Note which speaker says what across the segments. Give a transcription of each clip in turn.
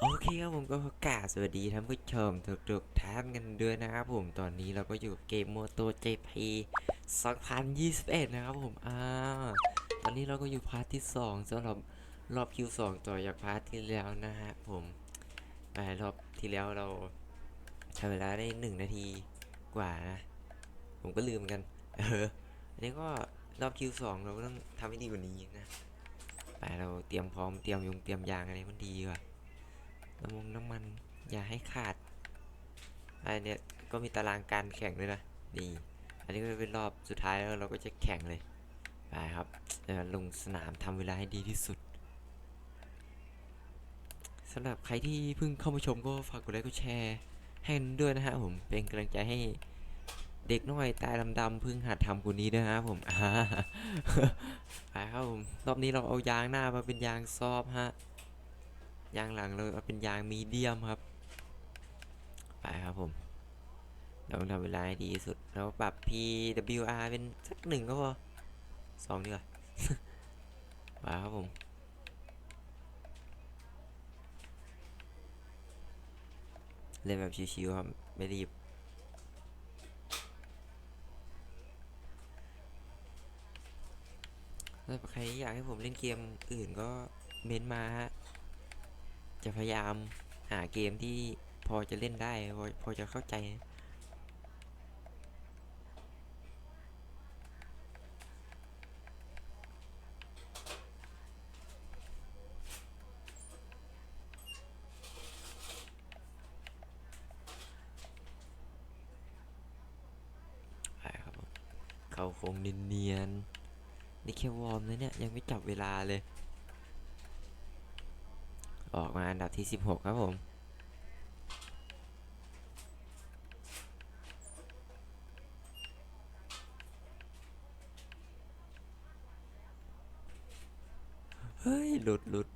Speaker 1: โอเคครับผมก็กราบสวัสดีท่านผู้ชมทุกๆท่านกันด้วยนะครับผมตอนนี้เราก็อยู่เกมโมโต JP 2021 นะครับผมอ่าตอนนี้เราก็อยู่พาร์ทที่ 2สำหรับรอบ Q2 ต่อจากพาร์ทที่แล้วนะฮะผมไปรอบที่แล้วเราใช้เวลาได้ 1 นาทีกว่านะ ผมก็ลืมกัน เอออันนี้ก็รอบ Q2 เราก็ต้องทำให้ดีกว่านี้นะไปเราเตรียมพร้อมเตรียมยุงเตรียมยางอะไรมันดีกว่า น้ำมงน้ำมัน อย่าให้ขาดอันเนี้ยก็มีตารางการแข่งด้วยนะ นี่ อันนี้ก็เป็นรอบสุดท้ายแล้วเราก็จะแข่งเลย ไปครับเดี๋ยวลงสนามทำเวลาให้ดีที่สุดสำหรับใครที่เพิ่งเข้ามาชมก็ฝากกดไลค์กดแชร์ให้ด้วยนะฮะผมเป็นกำลังใจให้เด็กน้อยตายดำๆเพิ่งหัดทำคนนี้ด้วยฮะผมไปครับผมรอบนี้เราเอายางหน้ามาเป็นยางซอฟต์ฮะ ยางหลังเราเอาเป็นยางมีเดียมครับ ไปครับผมเราต้องทำเวลาให้ดีที่สุดเราปรับ PWR เป็นสักหนึ่งก็พอสองดีกว่าไปครับผมเล่นแบบชิวๆครับไม่รีบถ้าใครอยากให้ผมเล่นเกมอื่นก็เม้นมาฮะ จะพยายามหาเกมที่พอจะเล่นได้ พอพอจะเข้าใจไปครับเขาคงเนียนๆนี่แค่วอร์มนะเนี่ย ยังไม่จับเวลาเลย ออกมาอันดับที่ 16 ครับผม เฮ้ย หลุดหลุด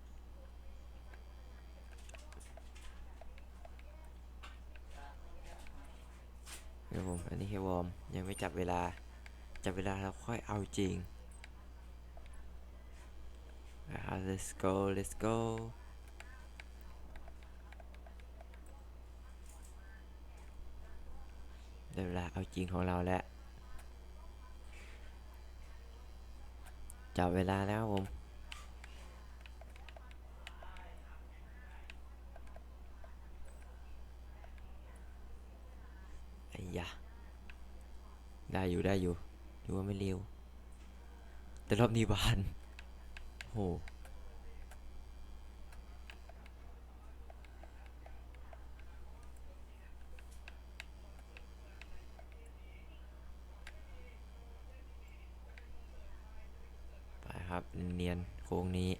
Speaker 1: ครับผม อันนี้แค่วอร์ม ยังไม่จับเวลา จับเวลาแล้วค่อยเอาจริง let's go let's go ได้เวลาเอาจริงของเราแล้วจับเวลาแล้วผมไอ้ยะได้อยู่ได้อยู่ดูว่าไม่เร็วแต่รอบนี้บานโห ไปครับ เนียนๆโค้งนี้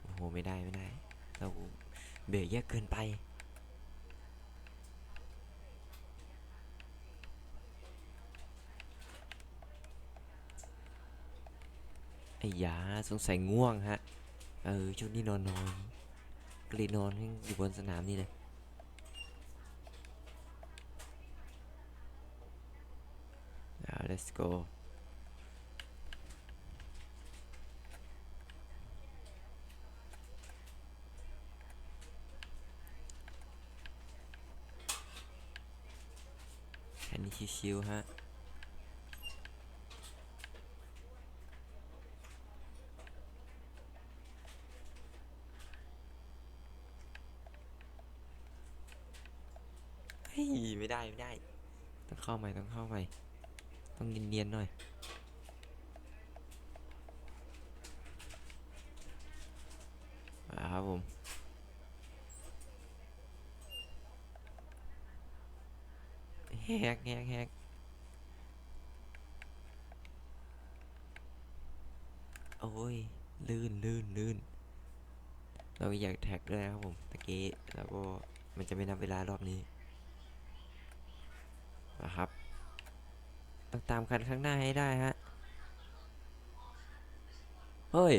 Speaker 1: โอ้โหไม่ได้ไม่ได้เราเบรกเยอะเกินไปไอ้ยาสงสัยง่วงฮะ เออช่วงนี้นอนนอยก็เลยนอนให้อยู่บนสนามนี่เลยอ่า let's go แค่นี้ชิวๆฮะ เฮ้ยไม่ได้ไม่ได้ ต้องเข้าใหม่ต้องเข้าใหม่ ต้องเนียนๆหน่อยอ่าครับผมแฮกแฮกแฮกโอ้ย ลื่นลื่นลื่นเราอยากแท็กด้วยนะครับผมตะกี้แล้วก็มันจะไม่นับเวลารอบนี้ นะครับต้องตามคันข้างหน้าให้ได้ฮะ เฮ้ย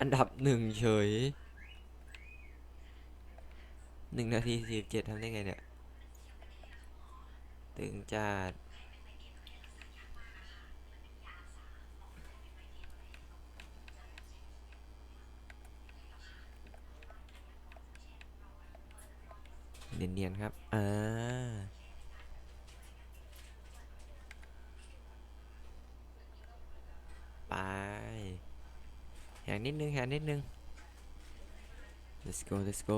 Speaker 1: อันดับหนึ่งเฉยหนึ่งนาทีสี่สิบเจ็ดทำได้ไงเนี่ย ตึงจัดเนียนๆครับ อ่า ไป นิดนึงแหนิดนึง let's go let's go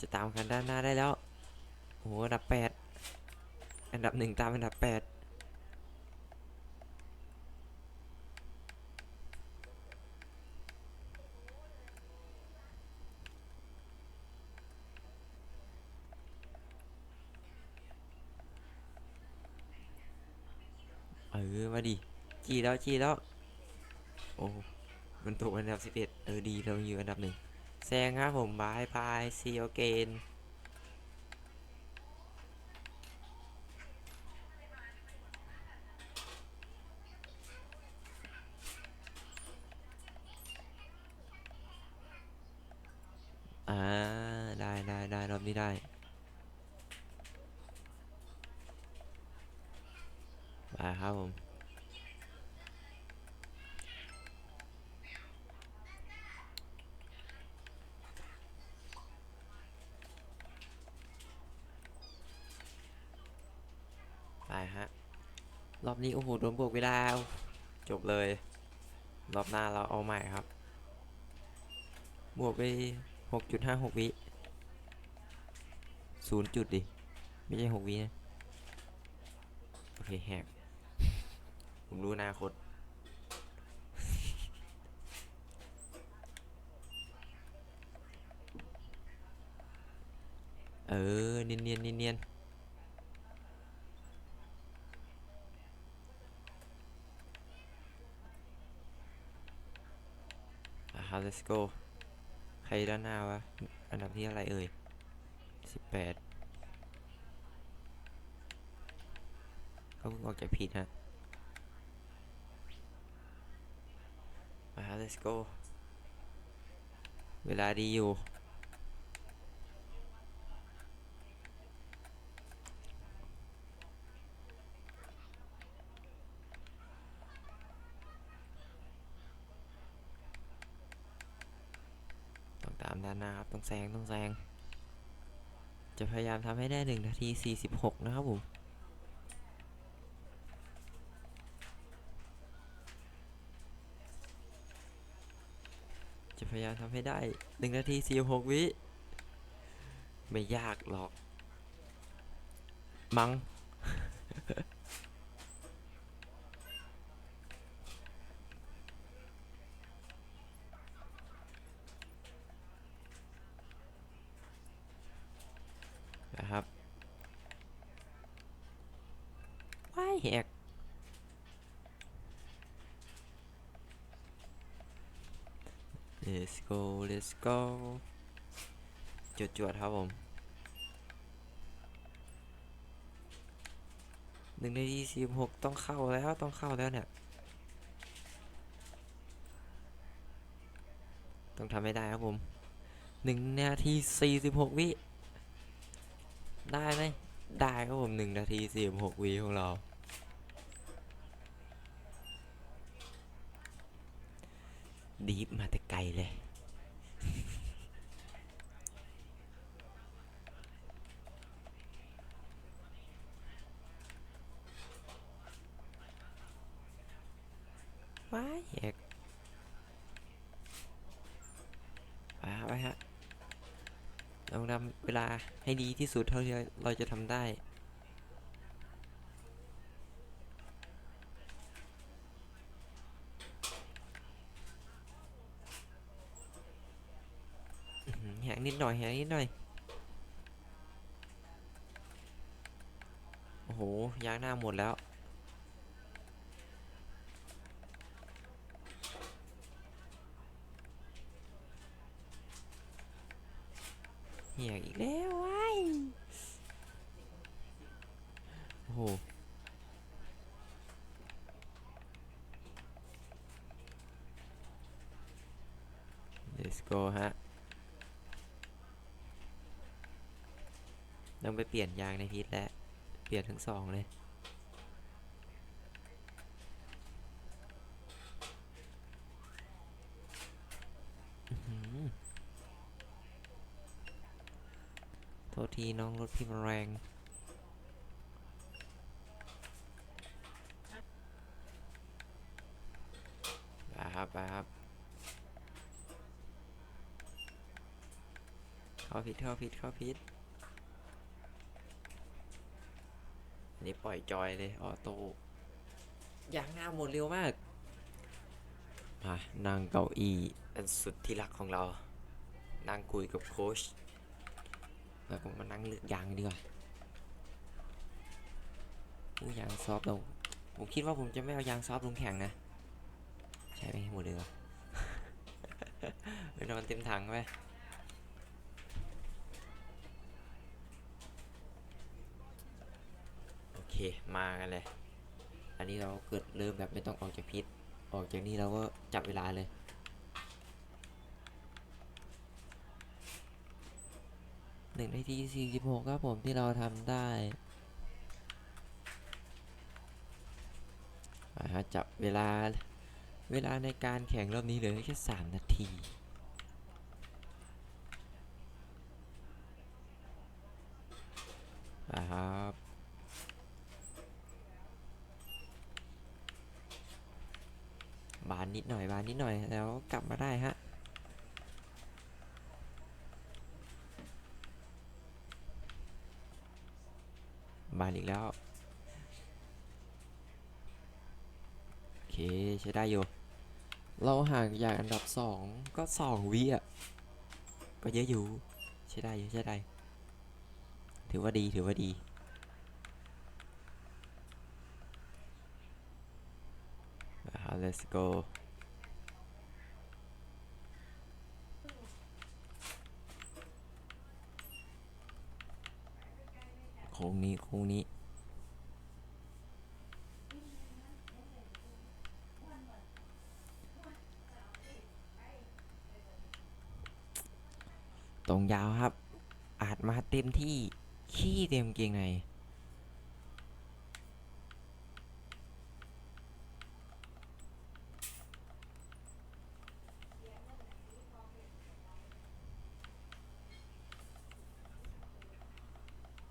Speaker 1: จะตามกันด้านหน้าได้แล้ว โอ้โหอันดับแปดอันดับหนึ่งตามอันดับแปดเออ มาดิ จีแล้ว จีแล้ว อ้มันตกอันดับสิบเอ็ดเออดีเราอยู่อันดับหนึ่งแซงครับผมบายบายซีโอเกน อ่า ได้ได้ได้รอบนี้ได้ ไปครับผม ไปฮะ รอบนี้โอ้โหโดนบวกเวลาจบเลย รอบหน้าเราเอาใหม่ครับ บวกไปหกจุดห้าหกวิศูนย์จุดดิ ไม่ใช่หกวินะ โอเคแหกผมรู้อนาคต เออ เนียนเนียนเนียนเนียนอะครับ let's go ใครด้านหน้าวะ อันดับที่อะไรเอ่ยสิบแปดเขาเพิ่งออกจากผิดฮะ มา let's go เวลาดีอยู่ ต้องตาม ด้านหน้าครับต้องแซงต้องแซง จะพยายามทำให้ได้1นาที 46 นะครับผมจะพยายามทำให้ได้1นาที 46 วิ ไม่ยากหรอก มัง้ง นะครับ ว้ยแหก let's go let's go จวดจวดๆครับผมหนึ่งนาทีสี่หกต้องเข้าแล้วต้องเข้าแล้วเนี่ย ต้องทำให้ได้ครับผมหนึ่งนาทีสี่สิบหกวิ ได้ไหมได้ครับผมหนึ่งนาทีสี่สิบหกวิของเรา ดีฟมาแต่ไกลเลย ว้ายแหกไปฮะไปฮะเราทำเวลาให้ดีที่สุดเท่าที่เราจะทำได้ งนิดหน่อยแหงนิดหน่อย โอ้โหยางหน้าหมดแล้วเหียอีกแล้วว้ายโอ้โห let's go ฮะ ต้องไปเปลี่ยนยางในพิษแล้ว เปลี่ยนทั้งสองเลย โทษทีน้องรถพี่มันแรงไปครับไปครับเข้าพิษเข้าพิษเข้าพิษ นนี้ปล่อยจอยเลยออโต้ยางหน้าหมดเร็วมาก มานั่งเก้าอี้อันสุดที่รักของเรา นั่งคุยกับโค้ช แล้วก็มานั่งเลือกยางดีกว่าอู้ยางซอฟต์ลงผมคิดว่าผมจะไม่เอายางซอฟต์ลงแข่งนะ ใช่ไหมหมดเลยเหรอไปนอนเต็มถังไปโอ เคมากันเลย อันนี้เราเกิดเริ่มแบบไม่ต้องออกจากพิษ ออกจากนี้เราก็จับเวลาเลยหนึ่งนาทีสี่สิบหกครับผมที่เราทำได้มาฮะจับเวลาเวลาในการแข่งรอบนี้เหลือแค่สามนาทีนะครับ บานนิดหน่อยบานนิดหน่อยแล้วกลับมาได้ฮะบานอีกแล้ว โอเค ใช้ได้อยู่ เราห่างจากอันดับสองก็สองวิอะ ก็เยอะอยู่ ใช้ได้อยู่ใช้ได้ ถือว่าดีถือว่าดี นะครับ let's go โค้งนี้โค้งนี้ตรงยาวครับ อาจมาเต็มที่ขี้เต็มเกงใน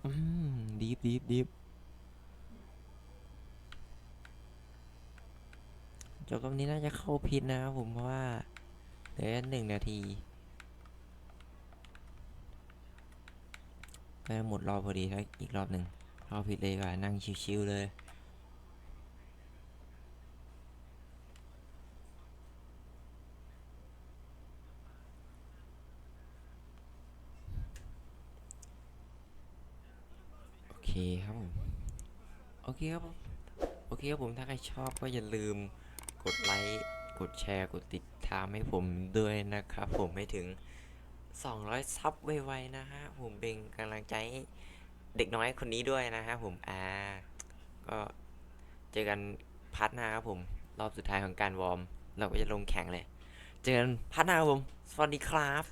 Speaker 1: อืม ดีฟดีฟจบตรงนี้น่าจะเข้าพิษนะครับผมเพราะว่าเหลือหนึ่งนาทีไปหมดรอบพอดีถ้าอีกรอบหนึ่งเข้าพิษเลยกว่านั่งชิวๆเลย เคครับผม โอเคครับผมโอเคครับผมถ้าใครชอบก็อย่าลืมกดไลค์กดแชร์กดติดตามให้ผมด้วยนะครับ ผมให้ถึง 200 ซับไวๆนะฮะผมเป็นกำลังใจเด็กน้อยคนนี้ด้วยนะฮะผมอ่าก็เจอกันพาร์ทหน้าครับผม รอบสุดท้ายของการวอร์ม เราก็จะลงแข่งเลย เจอกันพาร์ทหน้าครับผม สวัสดีครับ